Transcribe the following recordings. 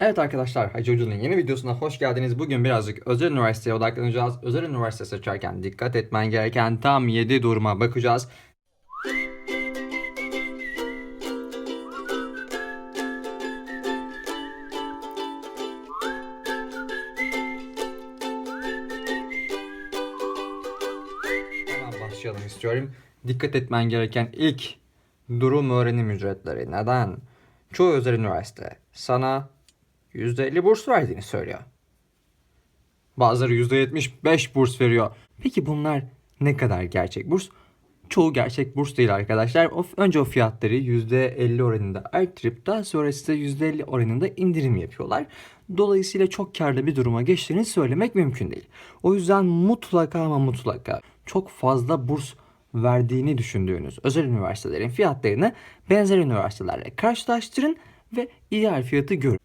Evet arkadaşlar Hacı yeni videosuna hoş geldiniz. Bugün birazcık özel üniversiteye odaklanacağız. Özel üniversite seçerken dikkat etmen gereken tam 7 duruma bakacağız. Hemen başlayalım istiyorum. Dikkat etmen gereken ilk durum öğrenim ücretleri. Neden? Çoğu özel üniversite sana %50 burs verdiğini söylüyor. Bazıları %75 burs veriyor. Peki bunlar ne kadar gerçek burs? Çoğu gerçek burs değil arkadaşlar. O, önce o fiyatları %50 oranında arttırıp daha sonra size %50 oranında indirim yapıyorlar. Dolayısıyla çok karlı bir duruma geçtiğini söylemek mümkün değil. O yüzden mutlaka ama mutlaka çok fazla burs verdiğini düşündüğünüz özel üniversitelerin fiyatlarını benzer üniversitelerle karşılaştırın ve ideal fiyatı görün.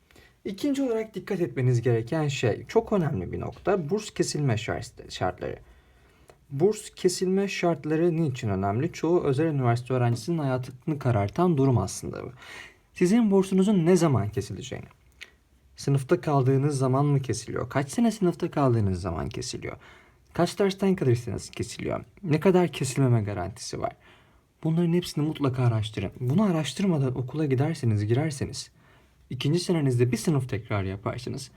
İkinci olarak dikkat etmeniz gereken şey çok önemli bir nokta burs kesilme şart- şartları. Burs kesilme şartları niçin önemli? Çoğu özel üniversite öğrencisinin hayatını karartan durum aslında bu. Sizin bursunuzun ne zaman kesileceğini. Sınıfta kaldığınız zaman mı kesiliyor? Kaç sene sınıfta kaldığınız zaman kesiliyor? Kaç dersten kalırsanız kesiliyor? Ne kadar kesilmeme garantisi var? Bunların hepsini mutlaka araştırın. Bunu araştırmadan okula giderseniz, girerseniz ikinci senenizde bir sınıf tekrar yaparsınız.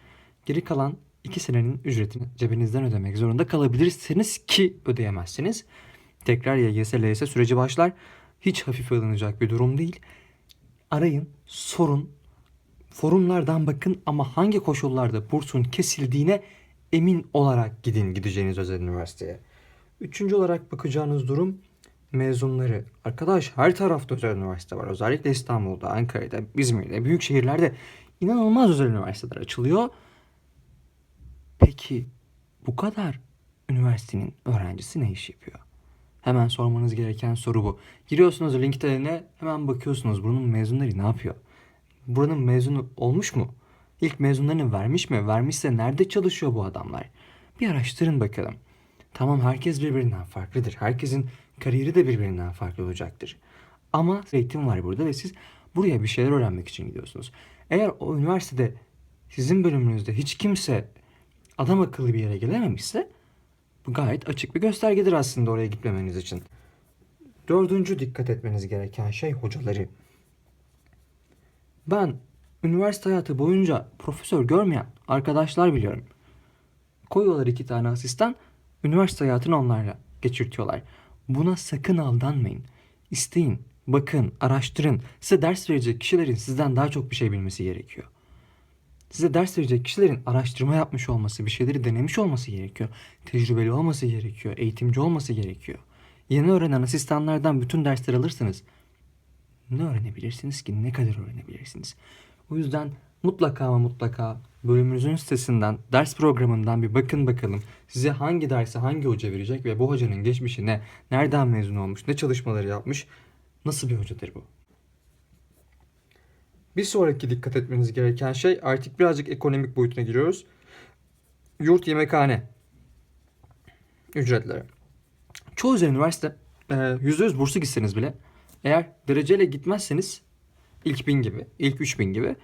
Geri kalan iki senenin ücretini cebinizden ödemek zorunda kalabilirsiniz ki ödeyemezsiniz. Tekrar YGS, LYS süreci başlar. Hiç hafife alınacak bir durum değil. Arayın, sorun, forumlardan bakın ama hangi koşullarda bursun kesildiğine emin olarak gidin gideceğiniz özel üniversiteye. Üçüncü olarak bakacağınız durum mezunları. Arkadaş her tarafta özel üniversite var. Özellikle İstanbul'da, Ankara'da, İzmir'de, büyük şehirlerde inanılmaz özel üniversiteler açılıyor. Peki bu kadar üniversitenin öğrencisi ne iş yapıyor? Hemen sormanız gereken soru bu. Giriyorsunuz LinkedIn'e hemen bakıyorsunuz bunun mezunları ne yapıyor? Buranın mezunu olmuş mu? İlk mezunlarını vermiş mi? Vermişse nerede çalışıyor bu adamlar? Bir araştırın bakalım. Tamam herkes birbirinden farklıdır. Herkesin kariyeri de birbirinden farklı olacaktır. Ama eğitim var burada ve siz buraya bir şeyler öğrenmek için gidiyorsunuz. Eğer o üniversitede sizin bölümünüzde hiç kimse adam akıllı bir yere gelememişse bu gayet açık bir göstergedir aslında oraya gitmemeniz için. Dördüncü dikkat etmeniz gereken şey hocaları. Ben üniversite hayatı boyunca profesör görmeyen arkadaşlar biliyorum. Koyuyorlar iki tane asistan, üniversite hayatını onlarla geçirtiyorlar. Buna sakın aldanmayın. İsteyin, bakın, araştırın. Size ders verecek kişilerin sizden daha çok bir şey bilmesi gerekiyor. Size ders verecek kişilerin araştırma yapmış olması, bir şeyleri denemiş olması gerekiyor. Tecrübeli olması gerekiyor, eğitimci olması gerekiyor. Yeni öğrenen asistanlardan bütün dersler alırsanız ne öğrenebilirsiniz ki? Ne kadar öğrenebilirsiniz? O yüzden mutlaka ama mutlaka bölümünüzün sitesinden, ders programından bir bakın bakalım. Size hangi dersi hangi hoca verecek ve bu hocanın geçmişi ne? Nereden mezun olmuş? Ne çalışmaları yapmış? Nasıl bir hocadır bu? Bir sonraki dikkat etmeniz gereken şey artık birazcık ekonomik boyutuna giriyoruz. Yurt yemekhane ücretleri. Çoğu üniversite e, %100 burslu gitseniz bile eğer dereceyle gitmezseniz ilk bin gibi, ilk 3000 gibi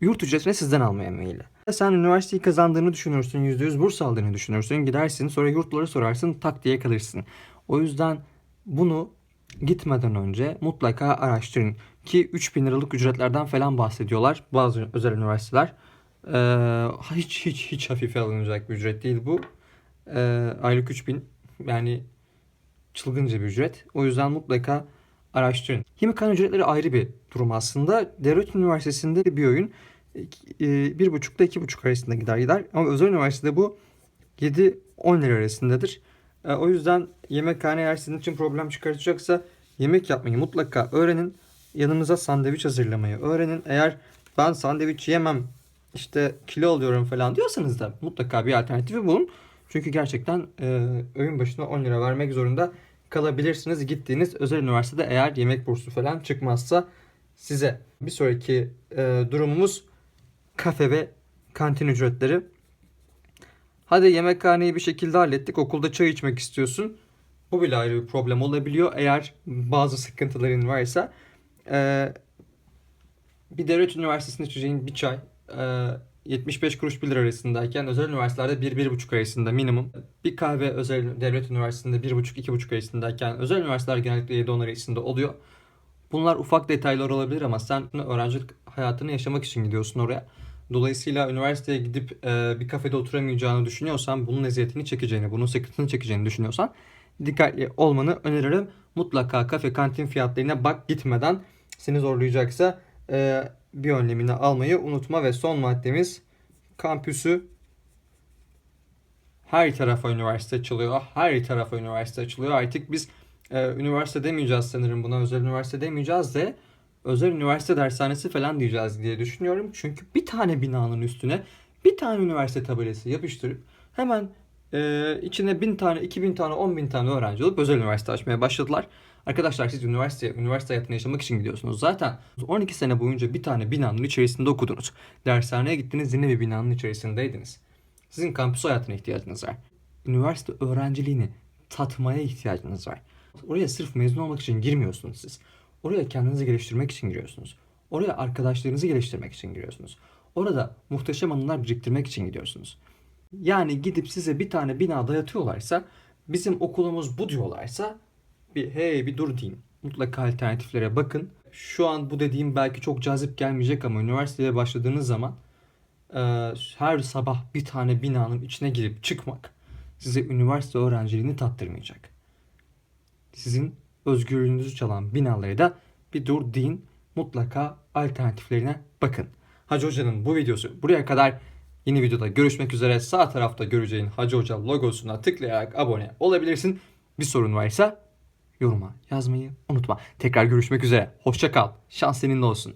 yurt ücretini sizden almaya meyilli. Sen üniversiteyi kazandığını düşünürsün, %100 burs aldığını düşünürsün, gidersin sonra yurtları sorarsın tak diye kalırsın. O yüzden bunu gitmeden önce mutlaka araştırın. Ki 3000 liralık ücretlerden falan bahsediyorlar bazı özel üniversiteler. Ee, hiç hiç hiç hafife alınacak bir ücret değil bu. Ee, aylık 3000 yani çılgınca bir ücret. O yüzden mutlaka araştırın. Yemekhane ücretleri ayrı bir durum aslında. Devlet Üniversitesi'nde bir oyun e, bir buçukta iki buçuk arasında gider gider. Ama özel üniversitede bu 7-10 lira arasındadır. E, O yüzden yemekhane eğer sizin için problem çıkartacaksa yemek yapmayı mutlaka öğrenin. Yanınıza sandviç hazırlamayı öğrenin. Eğer ben sandviç yemem işte kilo alıyorum falan diyorsanız da mutlaka bir alternatifi bulun. Çünkü gerçekten e, öğün başına 10 lira vermek zorunda kalabilirsiniz. Gittiğiniz özel üniversitede eğer yemek bursu falan çıkmazsa size. Bir sonraki e, durumumuz kafe ve kantin ücretleri. Hadi yemekhaneyi bir şekilde hallettik. Okulda çay içmek istiyorsun. Bu bile ayrı bir problem olabiliyor. Eğer bazı sıkıntıların varsa. Ee, bir devlet üniversitesinde içeceğin bir çay e, 75 kuruş 1 lira arasındayken özel üniversitelerde 1-1,5 arasında minimum. Bir kahve özel devlet üniversitesinde 1,5-2,5 arasındayken özel üniversiteler genellikle 7-10 arasında oluyor. Bunlar ufak detaylar olabilir ama sen öğrencilik hayatını yaşamak için gidiyorsun oraya. Dolayısıyla üniversiteye gidip e, bir kafede oturamayacağını düşünüyorsan, bunun eziyetini çekeceğini, bunun sıkıntısını çekeceğini düşünüyorsan dikkatli olmanı öneririm. Mutlaka kafe kantin fiyatlarına bak gitmeden seni zorlayacaksa e, bir önlemini almayı unutma ve son maddemiz kampüsü her tarafa üniversite açılıyor. Her tarafa üniversite açılıyor. Artık biz e, üniversite demeyeceğiz sanırım buna. Özel üniversite demeyeceğiz de özel üniversite dershanesi falan diyeceğiz diye düşünüyorum. Çünkü bir tane binanın üstüne bir tane üniversite tabelası yapıştırıp hemen e, içine bin tane, iki bin tane, on bin tane öğrenci olup özel üniversite açmaya başladılar. Arkadaşlar siz üniversiteye, üniversite hayatını yaşamak için gidiyorsunuz. Zaten 12 sene boyunca bir tane binanın içerisinde okudunuz. Dershaneye gittiniz yine bir binanın içerisindeydiniz. Sizin kampüs hayatına ihtiyacınız var. Üniversite öğrenciliğini tatmaya ihtiyacınız var. Oraya sırf mezun olmak için girmiyorsunuz siz. Oraya kendinizi geliştirmek için giriyorsunuz. Oraya arkadaşlarınızı geliştirmek için giriyorsunuz. Orada muhteşem anılar biriktirmek için gidiyorsunuz. Yani gidip size bir tane bina dayatıyorlarsa, bizim okulumuz bu diyorlarsa bir hey bir dur deyin. Mutlaka alternatiflere bakın. Şu an bu dediğim belki çok cazip gelmeyecek ama üniversiteye başladığınız zaman e, her sabah bir tane binanın içine girip çıkmak size üniversite öğrenciliğini tattırmayacak. Sizin özgürlüğünüzü çalan binaları da bir dur deyin. Mutlaka alternatiflerine bakın. Hacı Hoca'nın bu videosu buraya kadar. Yeni videoda görüşmek üzere. Sağ tarafta göreceğin Hacı Hoca logosuna tıklayarak abone olabilirsin. Bir sorun varsa yoruma yazmayı unutma. Tekrar görüşmek üzere. Hoşça kal. Şans seninle olsun.